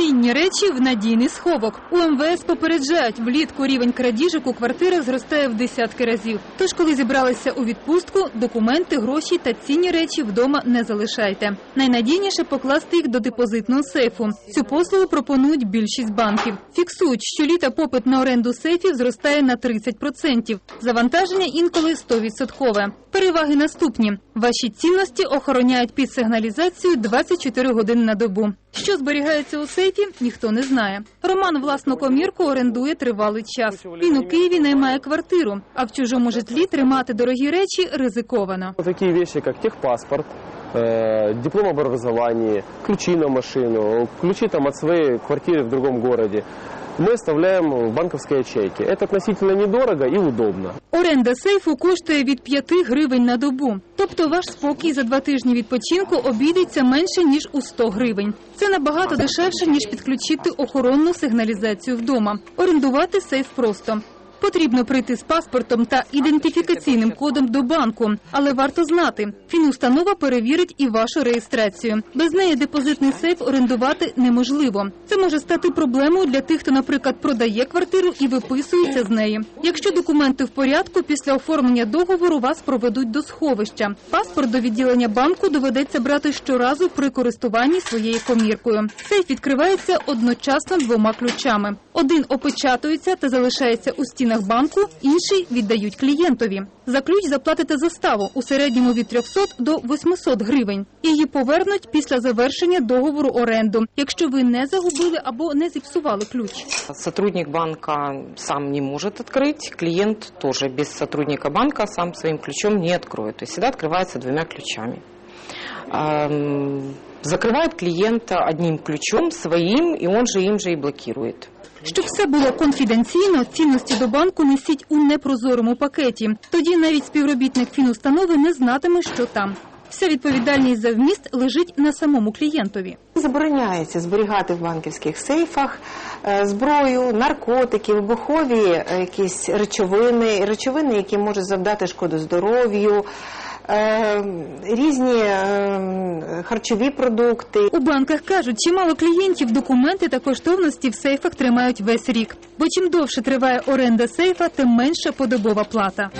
Цінні речі в надійний сховок. У МВС попереджають, влітку рівень крадіжок у квартирах зростає в десятки разів. Тож, коли зібралися у відпустку, документи, гроші та цінні речі вдома не залишайте. Найнадійніше покласти їх до депозитного сейфу. Цю послугу пропонують більшість банків. Фіксують, що літа попит на оренду сейфів зростає на 30%. Завантаження інколи 100%. Переваги наступні: ваші цінності охороняють під сигналізацією 24 години на добу. Що зберігається у сейфі, ніхто не знає. Роман власну комірку орендує тривалий час. Він у Києві наймає квартиру, а в чужому житлі тримати дорогі речі ризиковано. Такие вещи, как техпаспорт, э, диплом об ключи на машину, ключи там от своей квартиры в другом городе, мы оставляем в банковской ячейке. Это относительно недорого и удобно. Оренда сейфу коштує від 5 гривень на добу. Тобто ваш спокій за два тижні відпочинку обійдеться менше ніж у 100 гривень. Це набагато дешевше ніж підключити охоронну сигналізацію вдома. Орендувати сейф просто. Потрібно прийти з паспортом та ідентифікаційним кодом до банку, але варто знати, фінустанова перевірить і вашу реєстрацію. Без неї депозитний сейф орендувати неможливо. Це може стати проблемою для тих, хто, наприклад, продає квартиру і виписується з неї. Якщо документи в порядку, після оформлення договору вас проведуть до сховища. Паспорт до відділення банку доведеться брати щоразу при користуванні своєю коміркою. Сейф відкривається одночасно двома ключами. Один опечатується та залишається у стінах банку, інший віддають клієнтові. За ключ заплатите заставу у середньому від 300 до 800 гривень. Її повернуть після завершення договору оренду, якщо ви не загубили або не зіпсували ключ. Сотрудник банка сам не может открыть, клиент тоже без сотрудника банка сам своим ключом не откроет. То есть всегда открывается двумя ключами. Ам, Закрывает клиента одним ключом своим, и он же им же и блокирует. Щоб все було конфіденційно, цінності до банку несіть у непрозорому пакеті. Тоді навіть співробітник фінустанови не знатиме, що там. Вся відповідальність за вміст лежить на самому клієнтові. Забороняється зберігати в банківських сейфах е, зброю, наркотики, вибухові е, якісь речовини, речовини, які можуть завдати шкоду здоров'ю, різні е, харчові продукти. У банках кажуть, чимало клієнтів документи та коштовності в сейфах тримають весь рік. Бо чим довше триває оренда сейфа, тим менша подобова плата.